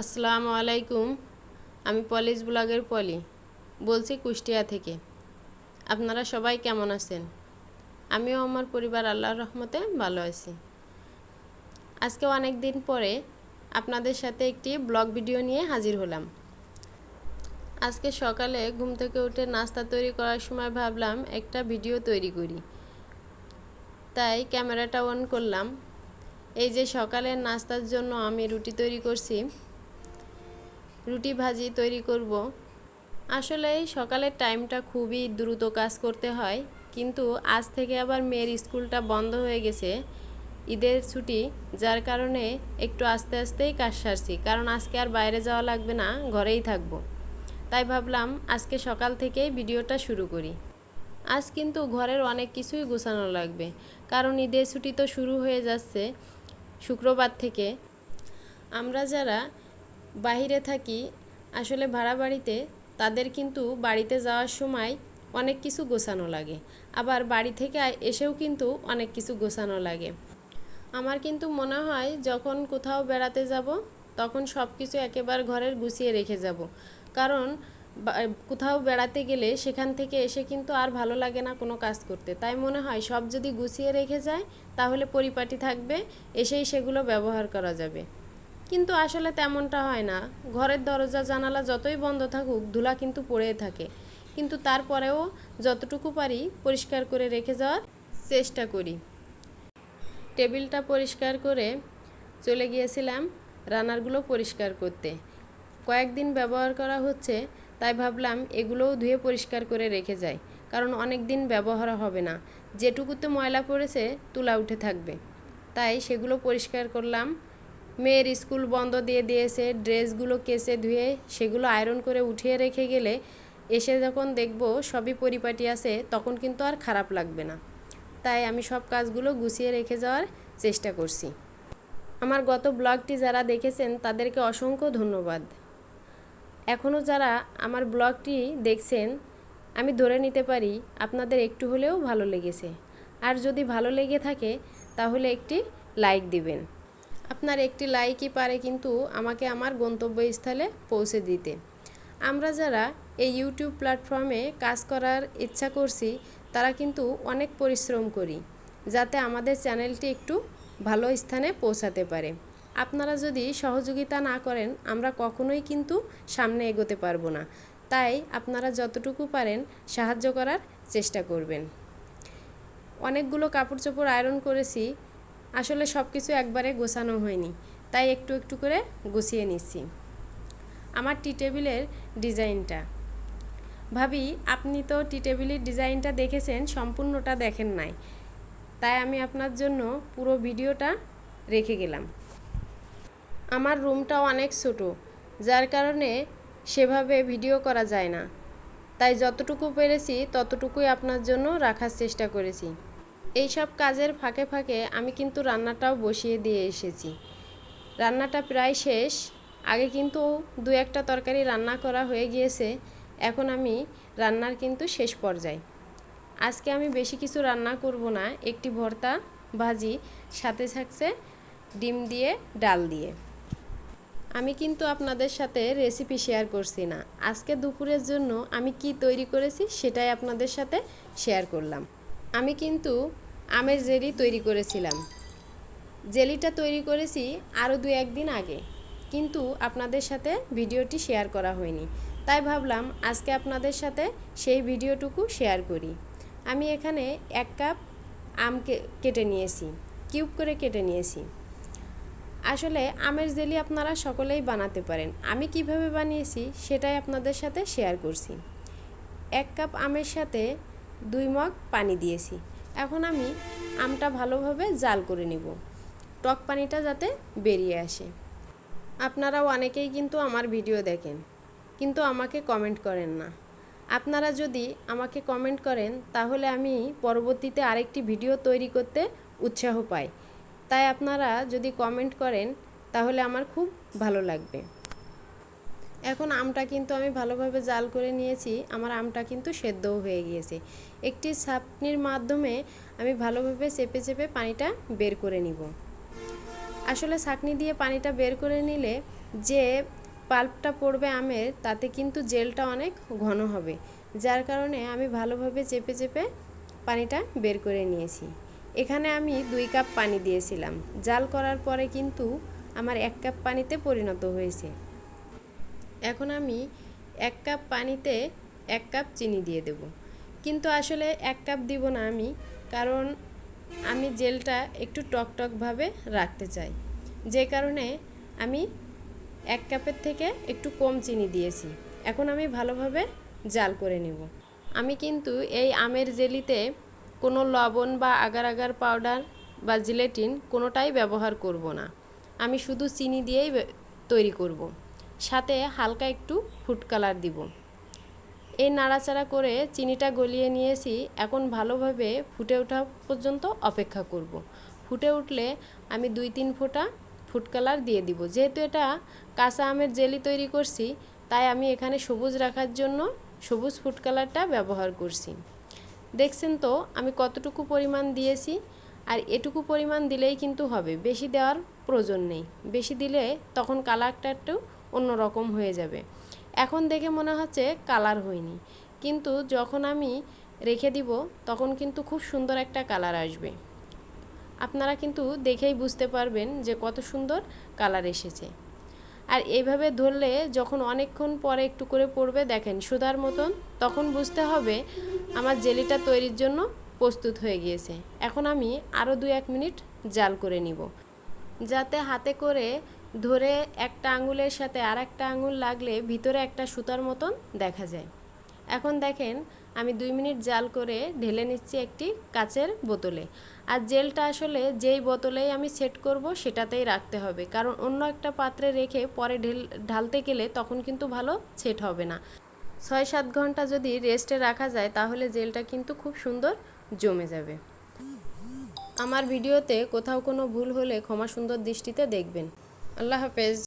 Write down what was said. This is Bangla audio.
আসসালামু আলাইকুম, আমি পলিশ ব্লগের পলি, বলছি কুষ্টিয়া থেকে। আপনারা সবাই কেমন আছেন? আমিও আমার পরিবার আল্লাহর রহমতে ভালো আছি। আজকে অনেক দিন পরে আপনাদের সাথে একটি ব্লগ ভিডিও নিয়ে হাজির হলাম। আজকে সকালে ঘুম থেকে উঠে নাস্তা তৈরি করার সময় ভাবলাম একটা ভিডিও তৈরি করি। তাই ক্যামেরাটা অন করলাম। এই যে সকালের নাস্তার জন্য আমি রুটি তৈরি করছি রুটি ভাজি তৈরি করব। আসলে সকালের টাইমটা খুবই দ্রুত কাজ করতে হয়, কিন্তু আজ থেকে আবার মেয়ের স্কুলটা বন্ধ হয়ে গেছে। ঈদের ছুটি, যার কারণে একটু আস্তে আস্তেই কাজ সারছি, কারণ আজকে আর বাইরে যাওয়া লাগবে না, ঘরেই থাকব। তাই ভাবলাম আজকে সকাল থেকেই ভিডিওটা শুরু করি। আজ কিন্তু ঘরের অনেক কিছুই গোছানো লাগবে, কারণ ঈদের ছুটি তো শুরু হয়ে যাচ্ছে শুক্রবার থেকে। আমরা যারা বাহিরে থাকি, আসলে ভাড়া বাড়িতে, তাদের কিন্তু বাড়িতে যাওয়ার সময় অনেক কিছু গোছানো লাগে। আবার বাড়ি থেকে এসেও কিন্তু অনেক কিছু গোছানো লাগে। আমার কিন্তু মনে হয় যখন কোথাও বেড়াতে যাব, তখন সব কিছু একেবারে ঘরের গুছিয়ে রেখে যাব। কারণ কোথাও বেড়াতে গেলে সেখান থেকে এসে কিন্তু আর ভালো লাগে না কোনো কাজ করতে। তাই মনে হয় সব যদি গুছিয়ে রেখে যায়, তাহলে পরিপাটি থাকবে, এসেই সেগুলো ব্যবহার করা যাবে। কিন্তু আসলে তেমনটা হয় না। ঘরের দরজা, জানালা যতই বন্ধ থাকুক, ধুলা কিন্তু পড়ে থাকে। কিন্তু তারপরেও যতটুকু পারি পরিষ্কার করে রেখে যাওয়ার চেষ্টা করি। টেবিলটা পরিষ্কার করে চলে গিয়েছিলাম রানারগুলো পরিষ্কার করতে। কয়েকদিন ব্যবহার করা হচ্ছে, তাই ভাবলাম এগুলোও ধুয়ে পরিষ্কার করে রেখে যায় কারণ অনেক দিন ব্যবহার হবে না। যেটুকুতে ময়লা পড়েছে, তুলা উঠে থাকবে। তাই সেগুলো পরিষ্কার করলাম। মেয়ের স্কুল বন্ধ দিয়ে দিয়েছে, ড্রেসগুলো কেসে ধুয়ে সেগুলো আয়রন করে উঠিয়ে রেখে গেলে এসে যখন দেখব সবই পরিপাটি আছে, তখন কিন্তু আর খারাপ লাগবে না। তাই আমি সব কাজগুলো গুছিয়ে রেখে যাওয়ার চেষ্টা করছি। আমার গত ব্লগটি যারা দেখেছেন, তাদেরকে অসংখ্য ধন্যবাদ। এখনও যারা আমার ব্লগটি দেখছেন, আমি ধরে নিতে পারি আপনাদের একটু হলেও ভালো লেগেছে। আর যদি ভালো লেগে থাকে, তাহলে একটি লাইক দিবেন। আপনার একটি লাইকই পারে কিন্তু আমাকে আমার গন্তব্যস্থলে পৌঁছে দিতে। আমরা যারা এই ইউটিউব প্ল্যাটফর্মে কাজ করার ইচ্ছা করছি, তারা কিন্তু অনেক পরিশ্রম করি, যাতে আমাদের চ্যানেলটি একটু ভালো স্থানে পৌঁছাতে পারে। আপনারা যদি সহযোগিতা না করেন, আমরা কখনোই কিন্তু সামনে এগোতে পারব না। তাই আপনারা যতটুকু পারেন সাহায্য করার চেষ্টা করবেন। অনেকগুলো কাপড় চোপড় আয়রন করেছি আসলে সব কিছু একবারে গোছানো হয়নি, তাই একটু একটু করে গুছিয়ে নিচ্ছি। আমার টি টেবিলের ডিজাইনটা। ভাবি, আপনি তো টি টেবিলের ডিজাইনটা দেখেছেন, সম্পূর্ণটা দেখেন নাই। তাই আমি আপনার জন্য পুরো ভিডিওটা রেখে গেলাম। আমার রুমটা অনেক ছোটো, যার কারণে সেভাবে ভিডিও করা যায় না। তাই যতটুকু পেরেছি, ততটুকুই আপনার জন্য রাখার চেষ্টা করেছি। এই সব কাজের ফাঁকে ফাঁকে আমি কিন্তু রান্নাটাও বসিয়ে দিয়ে এসেছি। রান্নাটা প্রায় শেষ। আগে কিন্তু দু একটা তরকারি রান্না করা হয়ে গিয়েছে। এখন আমি রান্নার কিন্তু শেষ পর্যায়ে। আজকে আমি বেশি কিছু রান্না করব না। একটি ভর্তা, ভাজি, সাথে থাকছে ডিম দিয়ে, ডাল দিয়ে। আমি কিন্তু আপনাদের সাথে রেসিপি শেয়ার করছি না। আজকে দুপুরের জন্য আমি কি তৈরি করেছি সেটাই আপনাদের সাথে শেয়ার করলাম। আমি কিন্তু আমের জেলি তৈরি করেছিলাম। জেলিটা তৈরি করেছি আরও দু একদিন আগে। কিন্তু আপনাদের সাথে ভিডিওটি শেয়ার করা হয়নি। তাই ভাবলাম আজকে আপনাদের সাথে সেই ভিডিওটুকু শেয়ার করি। আমি এখানে এক কাপ আম কেটে নিয়েছি। কিউব করে কেটে নিয়েছি। আসলে আমের জেলি আপনারা সকলেই বানাতে পারেন। আমি কীভাবে বানিয়েছি সেটাই আপনাদের সাথে শেয়ার করছি। এক কাপ আমের সাথে দুই মগ পানি দিয়েছি। এখন আমি আমটা ভালোভাবে জাল করে নিব। টক পানিটা যাতে বেরিয়ে আসে। আপনারাও অনেকেই কিন্তু আমার ভিডিও দেখেন, কিন্তু আমাকে কমেন্ট করেন না। আপনারা যদি আমাকে কমেন্ট করেন, তাহলে আমি পরবর্তীতে আরেকটি ভিডিও তৈরি করতে উৎসাহ পাই। তাই আপনারা যদি কমেন্ট করেন, তাহলে আমার খুব ভালো লাগবে। এখন আমটা কিন্তু আমি ভালোভাবে জাল করে নিয়েছি, আমার আমটা কিন্তু সেদ্ধও হয়ে গিয়েছে। একটি ছাপনির মাধ্যমে আমি ভালোভাবে চেপে চেপে পানিটা বের করে নিব। আসলে ছাকনি দিয়ে পানিটা বের করে নিলে যে পাল্পটা পড়বে আমের, তাতে কিন্তু জেলটা অনেক ঘন হবে, যার কারণে আমি ভালোভাবে চেপে চেপে পানিটা বের করে নিয়েছি। এখানে আমি দুই কাপ পানি দিয়েছিলাম, জাল করার পরে কিন্তু আমার এক কাপ পানিতে পরিণত হয়েছে। এখন আমি এক কাপ পানিতে এক কাপ চিনি দিয়ে দেব। কিন্তু আসলে এক কাপ দিব না আমি, কারণ আমি জেলটা একটু টকটকভাবে রাখতে চাই। যে কারণে আমি এক কাপের থেকে একটু কম চিনি দিয়েছি। এখন আমি ভালোভাবে জাল করে নেব। আমি কিন্তু এই আমের জেলিতে কোনো লবণ বা আগার আগার পাউডার বা জিলেটিন কোনোটাই ব্যবহার করব না। আমি শুধু চিনি দিয়েই তৈরি করব। সাথে হালকা একটু ফুড কালার দিব। এই নাড়াচাড়া করে চিনিটা গলিয়ে নিয়েছি। এখন ভালোভাবে ফুটে ওঠা পর্যন্ত অপেক্ষা করব। ফুটে উঠলে আমি দুই তিন ফোঁটা ফুড কালার দিয়ে দিব। যেহেতু এটা কাঁচা আমের জেলি তৈরি করছি, তাই আমি এখানে সবুজ রাখার জন্য সবুজ ফুড কালারটা ব্যবহার করছি। দেখছেন তো, আমি কতটুকু পরিমাণ দিয়েছি আর এটুকু পরিমাণ দিলেই কিন্তু হবে। বেশি দেওয়ার প্রয়োজন নেই। বেশি দিলে তখন কালারটা একটু অন্যরকম হয়ে যাবে। এখন দেখে মনে হচ্ছে কালার হয়নি। কিন্তু যখন আমি রেখে দিব, তখন কিন্তু খুব সুন্দর একটা কালার আসবে। আপনারা কিন্তু দেখেই বুঝতে পারবেন যে কত সুন্দর কালার এসেছে। আর এইভাবে ধরলে যখন অনেকক্ষণ পরে একটু করে পড়বে, দেখেন সুদার মতন, তখন বুঝতে হবে আমার জেলিটা তৈরির জন্য প্রস্তুত হয়ে গিয়েছে। এখন আমি আরও দু এক মিনিট জাল করে নিব। যাতে হাতে করে ধরে একটা আঙুলের সাথে আর একটা আঙুল লাগলে ভিতরে একটা সুতার মতন দেখা যায়। এখন দেখেন, আমি দুই মিনিট জাল করে ঢেলে নিচ্ছি একটি কাচের বোতলে। আর জেলটা আসলে যেই বোতলেই আমি সেট করব, সেটাতেই রাখতে হবে। কারণ অন্য একটা পাত্রে রেখে পরে ঢেল, ঢালতে গেলে তখন কিন্তু ভালো সেট হবে না। ছয় সাত ঘণ্টা যদি রেস্টে রাখা যায়, তাহলে জেলটা কিন্তু খুব সুন্দর জমে যাবে। আমার ভিডিওতে কোথাও কোনো ভুল হলে ক্ষমা সুন্দর দৃষ্টিতে দেখবেন। আল্লাহ হাফেজ